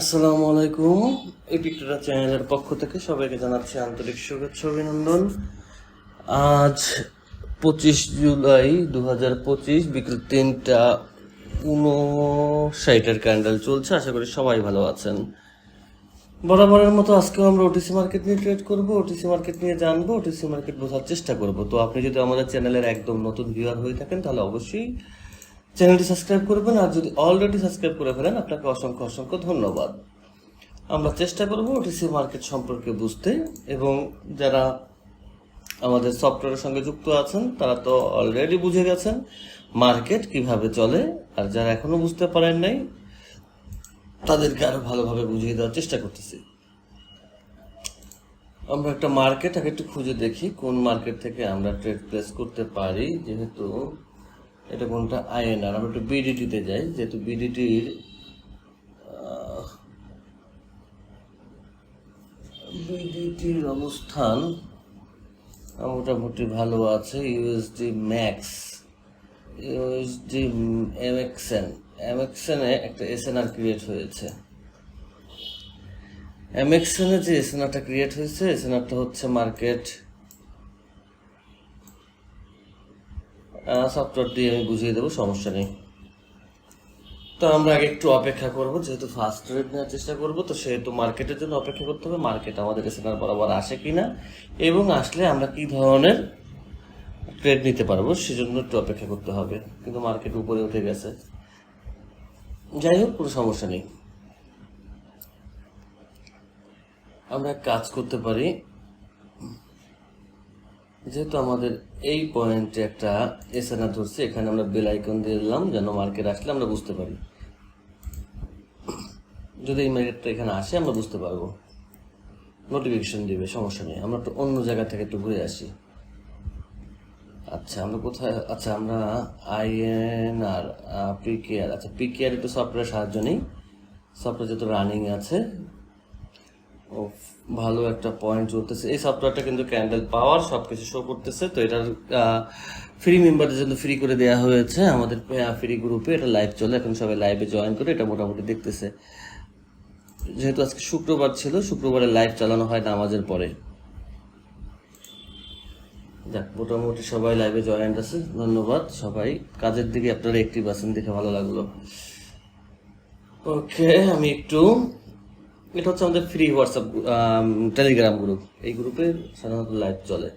আসসালামু আলাইকুম। এপিকটা চ্যানেলের পক্ষ থেকে সবাইকে জানাচ্ছি আন্তরিক শুভেচ্ছা, অভিনন্দন। আজ পঁচিশ জুলাই দু হাজার পঁচিশ, বিকেল তিনটা উনষাটের ক্যান্ডেল চলছে। আশা করি সবাই ভালো আছেন। বরাবরের মতো আজকেও আমরা ওটিসি মার্কেট নিয়ে ট্রেড করব। ওটিসি মার্কেট নিয়ে জানব। ওটিসি মার্কেট বোঝার চেষ্টা করব। তো আপনি যদি আমাদের চ্যানেলের একদম নতুন ভিউয়ার হয়ে থাকেন, তাহলে অবশ্যই চ্যানেলটি সাবস্ক্রাইব করবেন আর যদি অলরেডি সাবস্ক্রাইব করে ফেলেন, আপনাকে অসংখ্য অসংখ্য ধন্যবাদ। আমরা চেষ্টা করব ওটিসি মার্কেট সম্পর্কে বুঝতে এবং যারা আমাদের সফটওয়্যারের সঙ্গে যুক্ত আছেন, তারা তো অলরেডি বুঝে গেছেন মার্কেট কীভাবে চলে। আর যারা এখনও বুঝতে পারেন নাই, তাদেরকে আরও ভালোভাবে বুঝিয়ে দেওয়ার চেষ্টা করতেছি। আমরা একটা মার্কেট আগে একটু খুঁজে দেখি, কোন মার্কেট থেকে আমরা ট্রেড প্লেস করতে পারি, যেহেতু এটা কোনটা? আইএনআর। আমরা একটু বিডিটিতে যাই, যেহেতু বিডিটির বিডিটির অবস্থান মোটামুটি ভালো আছে। ইউএসডি ম্যাক্স ইউএসডি এমএক্সএন এমএক্সএনে একটা এসএনআর ক্রিয়েট হয়েছে। এমএক্সএনে যে এসএনআরটা ক্রিয়েট হয়েছে এসএনআরটা হচ্ছে মার্কেট সফটওয়্যার দিয়ে আমি বুঝিয়ে দেবো, সমস্যা নেই। তো আমরা আগে একটু অপেক্ষা করব, যেহেতু ফার্স্ট রেট নেওয়ার চেষ্টা করব, তো সেহেতু মার্কেটের জন্য অপেক্ষা করতে হবে মার্কেট আমাদের এসএনআর বরাবর আসে কি না এবং আসলে আমরা কি ধরনের ট্রেড নিতে পারব, সেজন্য একটু অপেক্ষা করতে হবে, কিন্তু মার্কেট উপরে উঠে গেছে। যাই হোক, কোনো সমস্যা নেই। আমরা কাজ করতে পারি যেহেতু আমাদের এই পয়েন্টে একটা এসএনআর ধরছে, এখানে আমরা বেল আইকন দিয়ে দিলাম, যেন মার্কেট আসলে আমরা বুঝতে পারি। যদি এই মার্কেটটা এখানে আসে, আমরা বুঝতে পারব। নোটিফিকেশন দিবে, সমস্যা নেই। আমরা একটু অন্য জায়গা থেকে একটু ঘুরে আসি। আচ্ছা আমরা কোথায়? আচ্ছা আমরা আইএনআর পিকেআর আচ্ছা পিকেআর একটু সফটওয়্যার সাহায্য নেই। সফটওয়্যার যত রানিং আছে ভালো একটা পয়েন্ট চলতেছে। এই সফটওয়্যারটা কিন্তু ক্যান্ডেল পাওয়ার সব কিছু শো করতেছে। তো এটার ফ্রি মেম্বারদের জন্য ফ্রি করে দেওয়া হয়েছে আমাদের ফ্রি গ্রুপে এটা লাইভ চলে। এখন সবাই লাইভে জয়েন করে এটা মোটামুটি দেখতেছে। যেহেতু আজকে শুক্রবার ছিল, শুক্রবারে লাইভ চালানো হয় নামাজের পরে। যাক, মোটামুটি সবাই লাইভে জয়েন্ট আছে। ধন্যবাদ সবাই। কাজের দিকে আপনারা একটি আছেন দেখে ভালো লাগল। ওকে আমি একটু এটা হচ্ছে আমাদের ফ্রি হোয়াটসঅ্যাপ টেলিগ্রাম গ্রুপ এই গ্রুপে সাধারণত লাইভ চলে।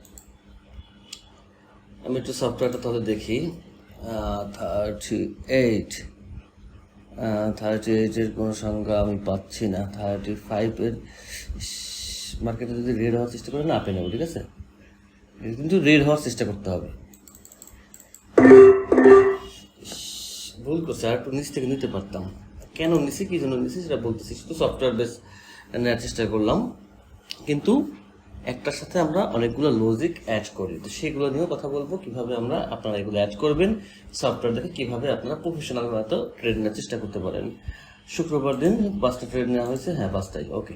আমি একটু সফটওয়্যারটা তাহলে দেখি। থার্টি এইট থার্টি এইটের কোনো সংখ্যা আমি পাচ্ছি না। থার্টি ফাইভের মার্কেটে যদি রেড হওয়ার চেষ্টা করে, না পেয়ে নেব, ঠিক আছে? কিন্তু রেড হওয়ার চেষ্টা করতে হবে। ভুল করছে, আর একটু নিচ থেকে নিতে পারতাম। কেন নিছি, কি জন্য নিছি সেটা বলতেছি। শুধু সফটওয়্যার বেস নেওয়ার চেষ্টা করলাম। কিন্তু একটার সাথে আমরা অনেকগুলো লজিক অ্যাড করি। তো সেগুলো নিয়েও কথা বলব, কীভাবে আমরা আপনারা এগুলো অ্যাড করবেন সফটওয়্যার দেখে কীভাবে আপনারা প্রফেশনাল মতো ট্রেড নেওয়ার চেষ্টা করতে পারেন। শুক্রবার দিন পাঁচটা ট্রেড নেওয়া হয়েছে হ্যাঁ পাঁচটাই ওকে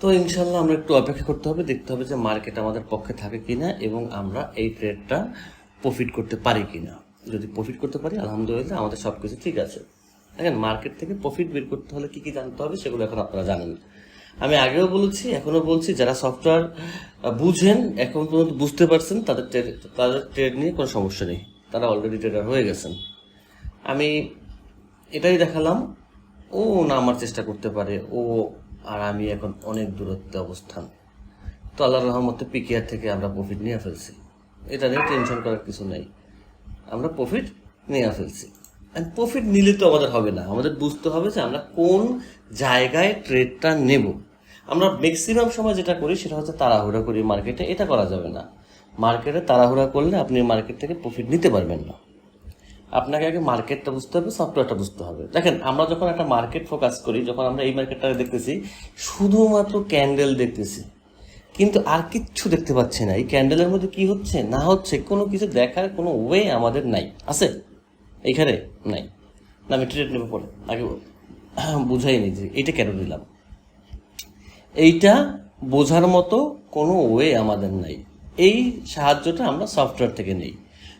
তো ইনশাল্লাহ আমরা একটু অপেক্ষা করতে হবে, দেখতে হবে যে মার্কেট আমাদের পক্ষে থাকে কিনা এবং আমরা এই ট্রেডটা প্রফিট করতে পারি কিনা। যদি প্রফিট করতে পারি, আলহামদুলিল্লাহ আমাদের সব কিছু ঠিক আছে। দেখেন মার্কেট থেকে প্রফিট বের করতে হলে কি কি জানতে হবে সেগুলো এখন আপনারা জানেন। আমি আগেও বলেছি এখনও বলছি, যারা সফটওয়্যার বুঝেন, এখন পর্যন্ত বুঝতে পারছেন, তাদের trade- তাদের ট্রেড নিয়ে কোনো সমস্যা নেই। তারা অলরেডি ট্রেডার হয়ে গেছেন। আমি এটাই দেখালাম, ও নামার চেষ্টা করতে পারে, ও আর আমি এখন অনেক দূরত্বে অবস্থান। তো আল্লাহর রহমতে পিকেআর থেকে আমরা প্রফিট নিয়ে ফেলছি। এটা নিয়ে টেনশন করার কিছু নেই। আমরা প্রফিট নিয়ে ফেলছি। অ্যান্ড প্রফিট নিলে তো আমাদের হবে না। আমাদের বুঝতে হবে যে আমরা কোন জায়গায় ট্রেডটা নেব। আমরা ম্যাক্সিমাম সময় যেটা করি সেটা হচ্ছে তাড়াহুড়া করি মার্কেটে এটা করা যাবে না। মার্কেটে তাড়াহুড়া করলে আপনি মার্কেট থেকে প্রফিট নিতে পারবেন না। আপনাকে আগে মার্কেটটা বুঝতে হবে সফটওয়্যারটা বুঝতে হবে। দেখেন, আমরা যখন একটা মার্কেট ফোকাস করি, যখন আমরা এই মার্কেটটা দেখতেছি, শুধুমাত্র ক্যান্ডেল দেখতেছি। কিন্তু আর কিচ্ছু দেখতে পাচ্ছি না। এই ক্যান্ডেলের মধ্যে কি হচ্ছে, না হচ্ছে, কোনো কিছু দেখার কোনো ওয়ে আমাদের নাই। আছে? এইখানে নাই। না, আমি ট্রেড নেব পরে। আগে বুঝাইনি যে এটা কেন দিলাম এইটা বোঝার মতো কোনো ওয়ে আমাদের নাই। এই সাহায্যটা আমরা সফটওয়্যার থেকে নেই।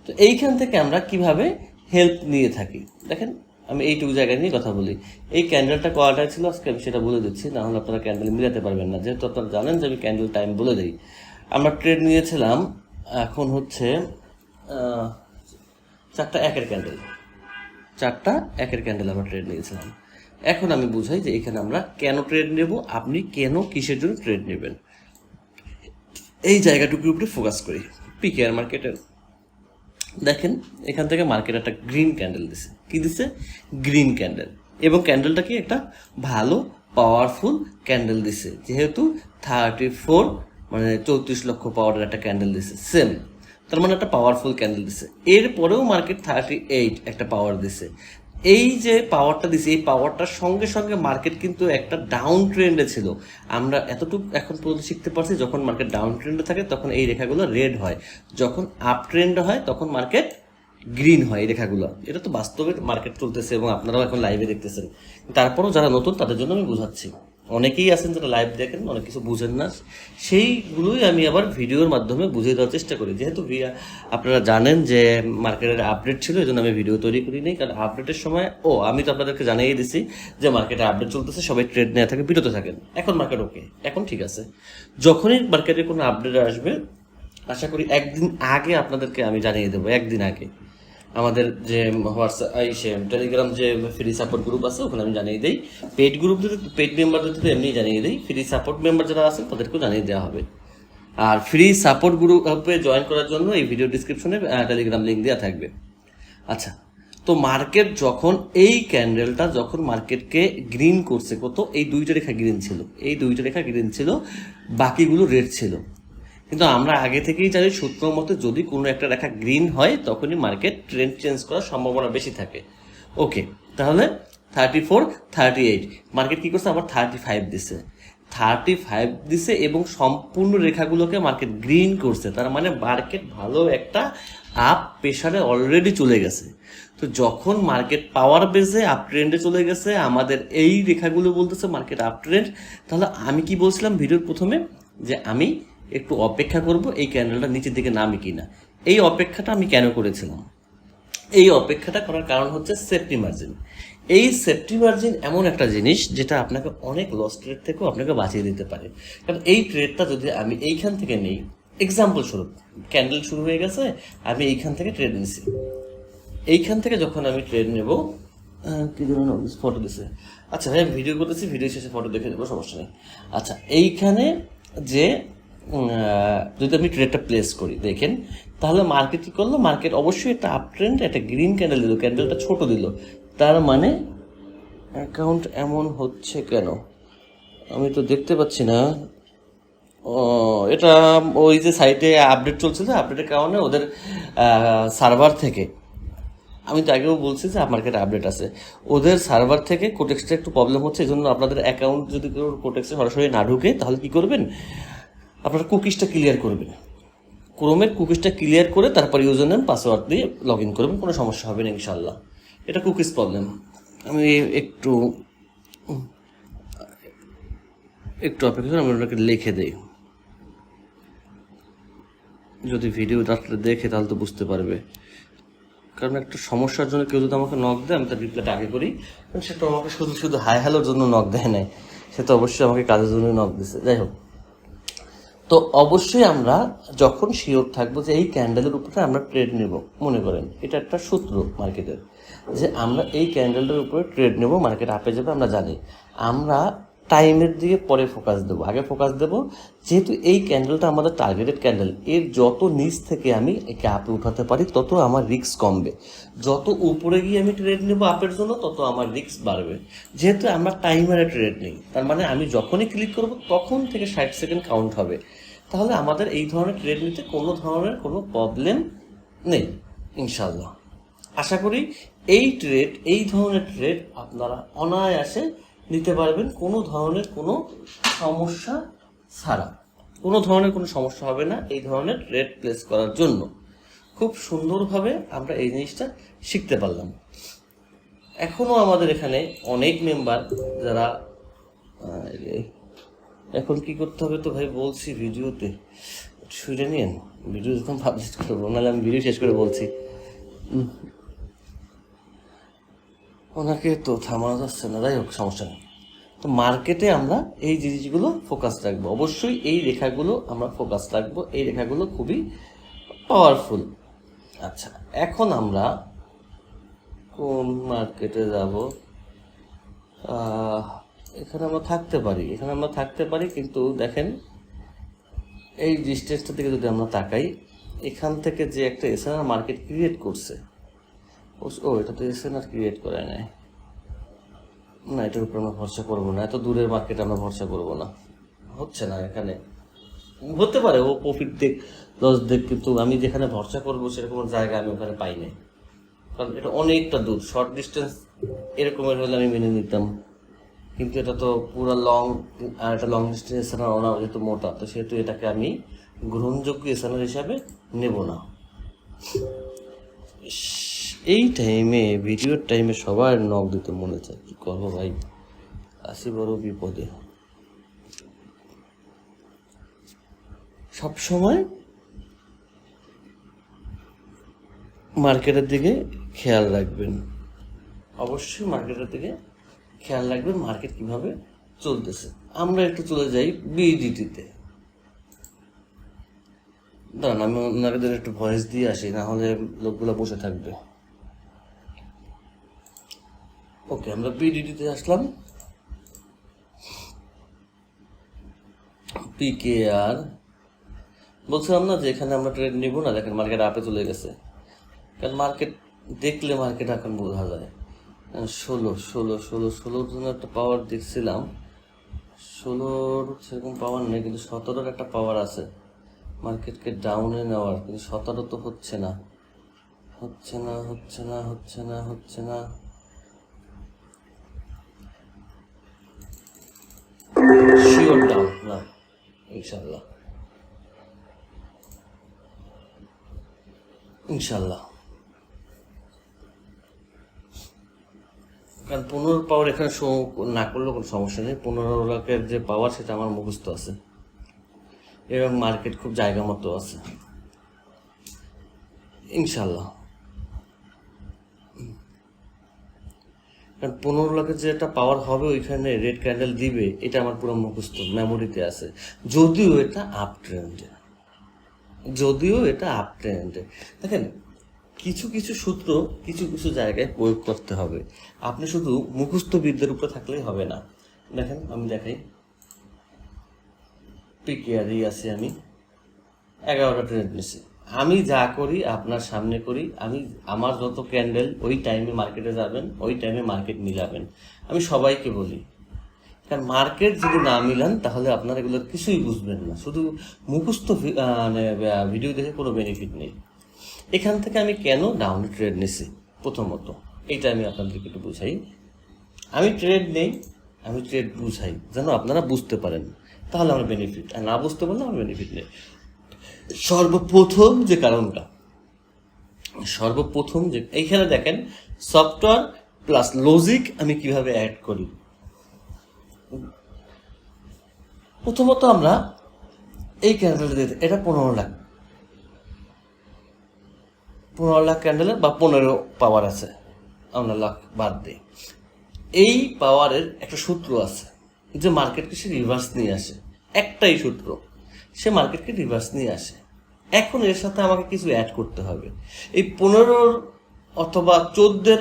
তো এইখান থেকে আমরা কীভাবে হেল্প নিয়ে থাকি? দেখেন আমি এইটুকু জায়গায় নিয়ে কথা বলি। এই ক্যান্ডেলটা কয়টায় ছিল আজকে, আমি সেটা বলে দিচ্ছি, না হলে আপনারা ক্যান্ডেল মিলাতে পারবেন না। যেহেতু আপনারা জানেন যে আমি ক্যান্ডেল টাইম বলে দিই। আমরা ট্রেড নিয়েছিলাম, এখন হচ্ছে চারটা একের ক্যান্ডেল চারটা একের ক্যান্ডেল আমরা ট্রেড নিয়েছিলাম। এখন আমি বুঝাই যে এখানে আমরা কেন ট্রেড নেব, আপনি কেন কিসের জন্য ট্রেড নেবেন। এই জায়গাটুকুর উপরে ফোকাস করি। পিকেআর মার্কেটের দেখেন, এখান থেকে মার্কেট একটা গ্রিন ক্যান্ডেল দিছে। কি দিছে? Green candle. এবং ক্যান্ডেলটা কি একটা ভালো পাওয়ারফুল ক্যান্ডেল দিছে। যেহেতু থার্টি ফোর মানে চৌত্রিশ লক্ষ পাওয়ারের একটা ক্যান্ডেল দিছে। সেম তার মানে একটা পাওয়ারফুল ক্যান্ডেল দিছে। এরপরেও মার্কেট থার্টি এইট একটা পাওয়ার দিছে। এই যে পাওয়ারটা দিছে, এই পাওয়ারটার সঙ্গে সঙ্গে মার্কেট কিন্তু একটা ডাউন ট্রেন্ডে ছিল। আমরা এতটুকু এখন পর্যন্ত শিখতে পারছি, যখন মার্কেট ডাউন ট্রেন্ডে থাকে, তখন এই রেখাগুলো রেড হয়। যখন আপ ট্রেন্ডে হয়, তখন মার্কেট গ্রিন হয় এই রেখাগুলো। এটা তো বাস্তবে মার্কেট চলতেছে এবং আপনারাও এখন লাইভে দেখতেছেন। তারপরও যারা নতুন, তাদের জন্য আমি বোঝাচ্ছি। অনেকেই আছেন যারা লাইভ দেখেন, অনেক কিছু বুঝেন না। সেইগুলোই আমি আবার ভিডিওর মাধ্যমে বুঝিয়ে দেওয়ার চেষ্টা করি। যেহেতু আপনারা জানেন যে মার্কেটের আপডেট ছিল এই জন্য আমি ভিডিও তৈরি করি নি কারণ আপডেটের সময়, ও, আমি তো আপনাদেরকে জানিয়ে দিছি যে মার্কেটে আপডেট চলতেছে, সবাই ট্রেড নেওয়া থাকে, বিরত থাকেন। এখন মার্কেট ওকে এখন ঠিক আছে। যখনই মার্কেটে কোনো আপডেট আসবে, আশা করি একদিন আগে আপনাদেরকে আমি জানিয়ে দেবো, একদিন আগে। আমাদের যে হোয়াটসঅ্যাপ সে টেলিগ্রাম যে ফ্রি সাপোর্ট গ্রুপ আছে, ওখানে আমি জানিয়ে দিই। পেড গ্রুপ যদি পেড মেম্বারদের তো এমনি জানিয়ে দিই ফ্রি সাপোর্ট মেম্বার যারা আছেন, তাদেরকেও জানিয়ে দেওয়া হবে। আর ফ্রি সাপোর্ট গ্রুপে জয়েন করার জন্য এই ভিডিও ডিসক্রিপশনে টেলিগ্রাম লিঙ্ক দেওয়া থাকবে। আচ্ছা তো মার্কেট যখন, এই ক্যান্ডেলটা যখন মার্কেটকে গ্রিন করছে, কত? এই দুইটা রেখা গ্রিন ছিল। এই দুইটা রেখা গ্রিন ছিল, বাকিগুলো রেড ছিল। কিন্তু আমরা আগে থেকেই জানি সূত্র মতে যদি কোনো একটা রেখা গ্রিন হয়, তখনই মার্কেট ট্রেন্ড চেঞ্জ করার সম্ভাবনা বেশি থাকে। ওকে, তাহলে thirty four thirty eight market কী করছে? আবার থার্টি ফাইভ দিছে। থার্টি ফাইভ দিছে এবং সম্পূর্ণ রেখাগুলোকে মার্কেট গ্রিন করছে। তার মানে মার্কেট ভালো একটা আপ প্রেশারে অলরেডি চলে গেছে। তো যখন মার্কেট পাওয়ার বেজে আপ ট্রেন্ডে চলে গেছে, আমাদের এই রেখাগুলো বলতেছে মার্কেট আপ ট্রেন্ড তাহলে আমি কি বলছিলাম ভিডিওর প্রথমে? যে আমি একটু অপেক্ষা করব এই ক্যান্ডেলটা নিচের দিকে নামে কিনা। এই অপেক্ষাটা আমি কেন করেছিলাম? এই অপেক্ষাটা করার কারণ হচ্ছে সেফটি মার্জিন এই সেফটি মার্জিন এমন একটা জিনিস যেটা আপনাকে অনেক লস ট্রেড থেকেও আপনাকে বাঁচিয়ে দিতে পারে। কারণ এই ট্রেডটা যদি আমি এইখান থেকে নেই এক্সাম্পল স্বরূপ ক্যান্ডেল শুরু হয়ে গেছে, আমি এইখান থেকে ট্রেড নিছি। এইখান থেকে যখন আমি ট্রেড নেব কি ধরুন ফটো দিছে। আচ্ছা আমি ভিডিও করতেছি ভিডিও শেষে ফটো দেখে দেবো সমস্যা নেই। আচ্ছা এইখানে যে যদি আমি ট্রেডটা প্লেস করি, দেখেন, তাহলে মার্কেট কি করল? মার্কেট অবশ্যই একটা আপ ট্রেন্ড একটা গ্রিন ক্যান্ডেল দিল ক্যান্ডেলটা ছোট দিল। তার মানে অ্যাকাউন্ট এমন হচ্ছে কেন? আমি তো দেখতে পাচ্ছি না। এটা ওই যে সাইটে আপডেট চলছিল আপডেটের কারণে ওদের সার্ভার থেকে, আমি তো আগেও বলছি যে মার্কেটে আপডেট আছে। ওদের সার্ভার থেকে কোটেক্সটা একটু প্রবলেম হচ্ছে, এই জন্য আপনাদের অ্যাকাউন্ট যদি কোটেক্সে সরাসরি না ঢুকে, তাহলে কী করবেন? আপনারা কুকিজটা ক্লিয়ার করবেন। ক্রোমের কুকিজটা ক্লিয়ার করে তারপর ইউজার নেম পাসওয়ার্ড দিয়ে লগ ইন করবেন, কোনো সমস্যা হবে না ইনশাল্লাহ এটা কুকিজ প্রবলেম আমি একটু একটু অপেক্ষা আমি ওটাকে লিখে দিই। যদি ভিডিও ভিডিওটা দেখে তাহলে তো বুঝতে পারবে। কারণ একটা সমস্যার জন্য কেউ যদি আমাকে নক দেয়, আমি তার রিপ্লাইটা আগে করি। কারণ সেটা আমাকে শুধু শুধু হাই হ্যালোর জন্য নক দেয় নাই। সে তো অবশ্যই আমাকে কাজের জন্য নক দিছে। যাই হোক। তো অবশ্যই আমরা যখন শিওর থাকব যে এই ক্যান্ডেলের উপরে আমরা ট্রেড নেব, মনে করেন, এটা একটা সূত্র মার্কেটের যে আমরা এই ক্যান্ডেলের উপরে ট্রেড নেব মার্কেট আপে যাবে, আমরা জানি। আমরা টাইমের দিকে পরে ফোকাস দেবো। আগে ফোকাস দেবো, যেহেতু এই ক্যান্ডেলটা আমাদের টার্গেটেড ক্যান্ডেল এর যত নিচ থেকে আমি একে আপে উঠাতে পারি, তত আমার রিস্ক কমবে। যত উপরে গিয়ে আমি ট্রেড নেব আপের জন্য, তত আমার রিস্ক বাড়বে। যেহেতু আমরা টাইমারে ট্রেড নেই, তার মানে আমি যখনই ক্লিক করব, তখন থেকে ষাট সেকেন্ড কাউন্ট হবে। তাহলে আমাদের এই ধরনের ট্রেড নিতে কোনো ধরনের কোনো প্রবলেম নেই ইনশাল্লাহ আশা করি এই ট্রেড এই ধরনের ট্রেড আপনারা অনায়াসে নিতে পারবেন কোনো ধরনের কোনো সমস্যা ছাড়া। কোনো ধরনের কোনো সমস্যা হবে না এই ধরনের ট্রেড প্লেস করার জন্য। খুব সুন্দরভাবে আমরা এই জিনিসটা শিখতে পারলাম। এখনও আমাদের এখানে অনেক মেম্বার যারা এখন কি করতে হবে তো ভাই বলছি ভিডিওতে। শুনে নিন ভিডিও যখন পাবলিশ করব, নাহলে আমি ভিডিও শেষ করে বলছি। ওনাকে তো থামানো যাচ্ছে না, যাই হোক, সমস্যা নেই। তো মার্কেটে আমরা এই জিনিসগুলো ফোকাস রাখব। অবশ্যই এই রেখাগুলো আমরা ফোকাস রাখব। এই রেখাগুলো খুবই পাওয়ারফুল আচ্ছা এখন আমরা কোন মার্কেটে যাব? এখানে আমরা থাকতে পারি, এখানে আমরা থাকতে পারি, কিন্তু দেখেন, এই ডিস্টেন্সটা থেকে যদি আমরা তাকাই, এখান থেকে যে একটা এসএনআর মার্কেট ক্রিয়েট করছে ও- এটা তো এসএনআর ক্রিয়েট করে নাই। না, এটার উপর আমরা ভরসা করব না। এত দূরের মার্কেট আমরা ভরসা করব না। হচ্ছে না এখানে। হতে পারে, ও প্রফিট দেখ লস দেখ, কিন্তু আমি যেখানে ভরসা করব, সেরকম জায়গা আমি ওখানে পাই নাই। কারণ এটা অনেকটা দূর। শর্ট ডিস্টেন্স এরকমের হলে আমি মেনে নিতাম। কিন্তু এটা তো পুরো লং আর এটা লং ডিস্টেন্স এসানার ওনা যেহেতু মোটা, তো সেহেতু এটাকে আমি গ্রহণযোগ্য এসানার হিসাবে নেব না। এই টাইমে ভিডিওর টাইমে সবার নখ দিতে মনে চায়। কি করব ভাই? আসি বড় বিপদে। সব সময় মার্কেটের দিকে খেয়াল রাখবেন। অবশ্যই মার্কেটের দিকে খেয়াল রাখবেন মার্কেট কীভাবে চলতেছে। আমরা একটু চলে যাই বিডিটিতে দাঁড়ান, আমি ওনাদের একটু ভয়েস দিয়ে আসি, না হলে লোকগুলো বসে থাকবে। ওকে আমরা পিডিডিতে আসলাম। পিকে আর বলছিলাম না যে এখানে আমরা ট্রেড নিব না, দেখেন মার্কেট আপে চলে গেছে। কারণ মার্কেট দেখলে মার্কেট এখন বোঝা যায়। ষোলো ষোলো ষোলো, ষোলোর জন্য একটা পাওয়ার দেখছিলাম। ষোলোর সেরকম পাওয়ার নেই, কিন্তু সতেরোর একটা পাওয়ার আছে। মার্কেটকে ডাউনে নেওয়ার, কিন্তু সতেরো তো হচ্ছে না। হচ্ছে না হচ্ছে না হচ্ছে না হচ্ছে না। ইনশাল্লাহ ইনশাল্লাহ কারণ পনেরো পাওয়ার এখানে শো না করলেও কোনো সমস্যা নেই। পনেরো লাখের যে পাওয়ার সেটা আমার মুখস্থ আছে। এবং মার্কেট খুব জায়গা মতো আছে। ইনশাল্লাহ কারণ পনেরো লাখের যে একটা পাওয়ার হবে ওইখানে রেড ক্যান্ডেল দিবে, এটা আমার পুরো মুখস্থ মেমোরিতে আছে। যদিও এটা আপ ট্রেন্ডে যদিও এটা আপ ট্রেন্ডে দেখেন, কিছু কিছু সূত্র কিছু কিছু জায়গায় প্রয়োগ করতে হবে। আপনি শুধু মুখস্থ বিদ্যার উপরে থাকলেই হবে না। দেখেন, আমি দেখাই। পিকিয়ারি আছি আমি। এগারোটা ট্রেড নিছি। আমি যা করি, আপনার সামনে করি, আমি, আমার যত ক্যান্ডেল ওই টাইমে মার্কেটে যাবেন, ওই টাইমে মার্কেট মিলাবেন। আমি সবাইকে বলি, কারণ মার্কেট যদি না মিলান, তাহলে আপনারা এগুলোর কিছুই বুঝবেন না। শুধু মুখস্থ মানে ভিডিও দেখে কোনো বেনিফিট নেই। এখান থেকে আমি কেন ডাউন ট্রেড নিছি? প্রথমত এইটা আমি আপনাদেরকে একটু বুঝাই। আমি ট্রেড নেই, আমি ট্রেড বুঝাই। যেন আপনারা বুঝতে পারেন, তাহলে আমার বেনিফিট আর না বুঝতে পারলে আমার বেনিফিট নেই। সর্বপ্রথম যে কারণটা, সর্বপ্রথম যে, এইখানে দেখেন সফটওয়্যার প্লাস লজিক আমি কীভাবে অ্যাড করি। প্রথমত আমরা এই ক্যান্ডেলটা দিতে এটা পনেরো লাখ। পনেরো লাখ ক্যান্ডেলের বা পনেরো পাওয়ার আছে, আমরা লাখ বাদ দিই। এই পাওয়ারের একটা সূত্র আছে, যে মার্কেটকে সে রিভার্স নিয়ে আসে, একটাই সূত্র। সে মার্কেটকে রিভার্স নিয়ে আসে। এখন এর সাথে আমাকে কিছু অ্যাড করতে হবে। এই পনেরোর অথবা চোদ্দের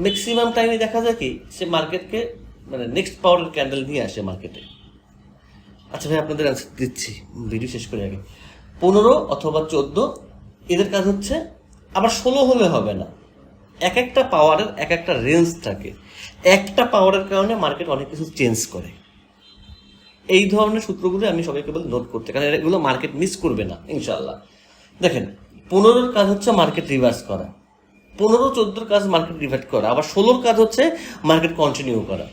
ম্যাক্সিমাম টাইমে দেখা যায় কি, সে মার্কেটকে মানে নেক্সট পাওয়ারের ক্যান্ডেল নিয়ে আসে মার্কেটে। আচ্ছা ভাই, আপনাদের আনসার দিচ্ছি। ভিডিও শেষ করে আগে। পনেরো অথবা চোদ্দ, এদের কাজ হচ্ছে, আবার ষোলো হলে হবে না। এক একটা পাওয়ারের এক একটা রেঞ্জ থাকে। একটা পাওয়ারের কারণে মার্কেট অনেক কিছু চেঞ্জ করে। এই ধরনের সূত্রগুলো আমি সবাইকে বলি নোট করতে, কারণ এগুলো মার্কেট মিস করবে না ইনশাল্লাহ দেখেন, পনেরোর কাজ হচ্ছে মার্কেট রিভার্স করা। পনেরো, চোদ্দোর কাজ মার্কেট রিভার্ট করা। আবার ষোলোর কাজ হচ্ছে মার্কেট কন্টিনিউ করা।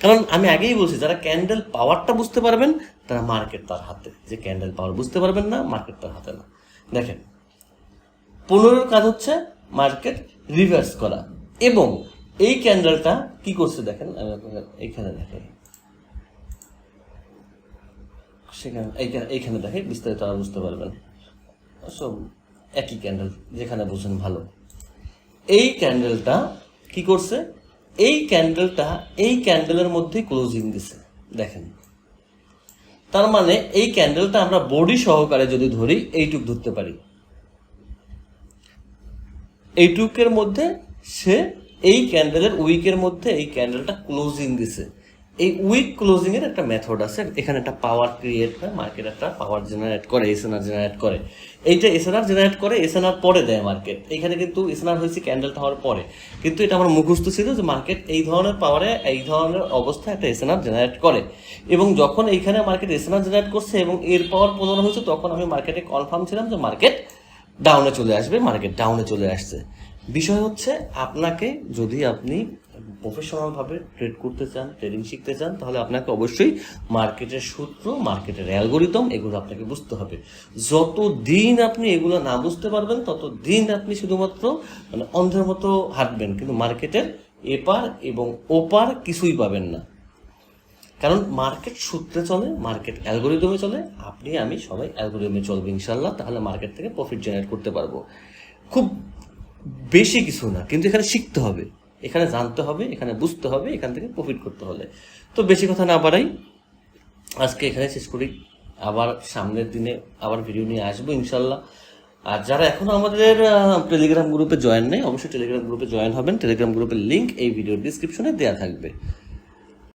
কারণ আমি আগেই বলছি, যারা ক্যান্ডেল পাওয়ারটা বুঝতে পারবেন, তারা মার্কেট তার হাতে। যে ক্যান্ডেল পাওয়ার বুঝতে পারবেন না মার্কেট তার হাতে না। দেখেন, পনেরোর কাজ হচ্ছে মার্কেট রিভার্স করা। এবং এই ক্যান্ডেলটা কি করছে দেখেন, আমি এইখানে দেখাই। সেখানে, এইখানে দেখে বিস্তারিত আর বুঝতে পারবেন। সব একই ক্যান্ডেল যেখানে বুঝেন ভালো। এই ক্যান্ডেলটা কি করছে? এই ক্যান্ডেলটা এই ক্যান্ডেলের মধ্যেই ক্লোজিং দিছে। দেখেন। তার মানে এই ক্যান্ডেলটা আমরা বডি সহকারে যদি ধরি, এইটুক ধরতে পারি। এইটুকের মধ্যে সে, এই ক্যান্ডেলের উইকের মধ্যে এই ক্যান্ডেলটা ক্লোজিং দিছে। এই উইক ক্লোজিং এর একটা মেথড আছে। এখানে একটা পাওয়ার ক্রিয়েট হয় মার্কেট একটা পাওয়ার জেনারেট করে এসএনআর জেনারেট করে। এইটা এসএনআর জেনারেট করে এসএনআর পরে দেয় মার্কেট এখানে কিন্তু এসএনআর হয়েছে ক্যান্ডেলটা হওয়ার পরে। কিন্তু এটা আমার মুখস্থ ছিল যে মার্কেট এই ধরনের পাওয়ারে এই ধরনের অবস্থায় একটা এসএনআর জেনারেট করে। এবং যখন এইখানে মার্কেট এসএনআর জেনারেট করছে এবং এর পাওয়ার পনেরো হয়েছে, তখন আমি মার্কেটে কনফার্ম ছিলাম যে মার্কেট ডাউনে চলে আসবে মার্কেট ডাউনে চলে আসছে। বিষয় হচ্ছে, আপনাকে যদি আপনি প্রফেশনাল ভাবে ট্রেড করতে চান ট্রেডিং শিখতে চান, তাহলে আপনাকে অবশ্যই মার্কেটের সূত্র মার্কেটের অ্যালগোরিদম এগুলো আপনাকে বুঝতে হবে। যত দিন আপনি এগুলো না বুঝতে পারবেন তত দিন আপনি শুধুমাত্র মানে অন্ধের মতো হাঁটবেন, কিন্তু মার্কেটের এপার এবং ওপার কিছুই পাবেন না। কারণ মার্কেট সূত্রে চলে মার্কেট অ্যালগোরিদমে চলে, আপনি, আমি সবাই অ্যালগোরিদমে চলবে ইনশাল্লাহ তাহলে মার্কেট থেকে প্রফিট জেনারেট করতে পারব। খুব বেশি কিছু না, কিন্তু এখানে শিখতে হবে। এখানে জানতে হবে, এখানে বুঝতে হবে, এখান থেকে প্রফিট করতে হলে। তো বেশি কথা না বাড়াই, আজকে এখানে শেষ করি। আবার সামনের দিনে আবার ভিডিও নিয়ে আসব ইনশাল্লাহ। আর যারা এখনও আমাদের টেলিগ্রাম গ্রুপে জয়েন নেই, অবশ্যই টেলিগ্রাম গ্রুপে জয়েন হবেন। টেলিগ্রাম গ্রুপের লিঙ্ক এই ভিডিওর ডিসক্রিপশনে দেওয়া থাকবে।